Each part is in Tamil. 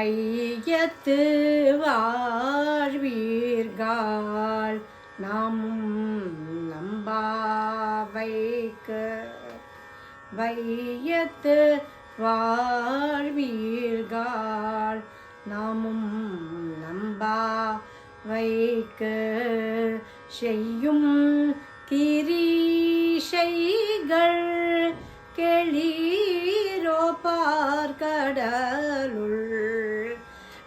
வையத்து வாழ்வீர்கள் நாமும் நம்பாவைக்கு வையத்து வாழ்வீர்கள் நாமும் நம்பாவைக்கு செய்யும் கிரீஷைகள் கெளீரோ பார்க்கடலுள்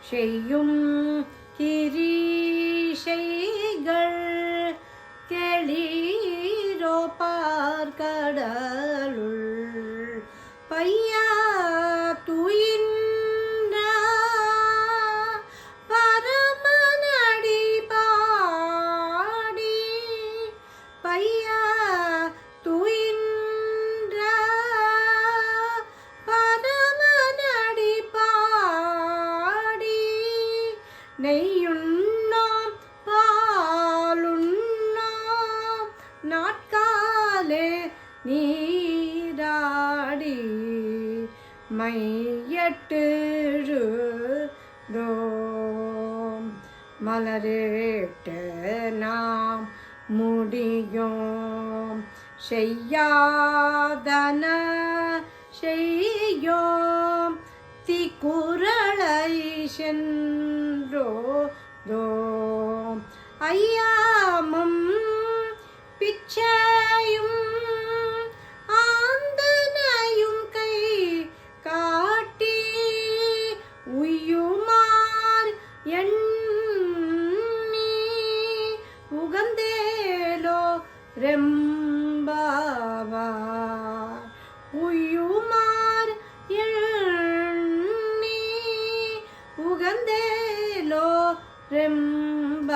செய்யும் கிரீஷைகள் கெளீரோ பார்க்கடலுள் நெய்யுண்ணோம் பாலுண்ணோம் நாட்காலே நீராடி மையட்டுதோம் மலரேட்டு நாம் முடியோம். செய்யாதன செய்யோம். ರೋ ರೋ അയ്യാമം പിച്ചയും ആന്തനയും കൈ കാട്ടി ഉയ്യുമാർ എണ്ണി ഉഗന്തേലോ രമ്മ Rim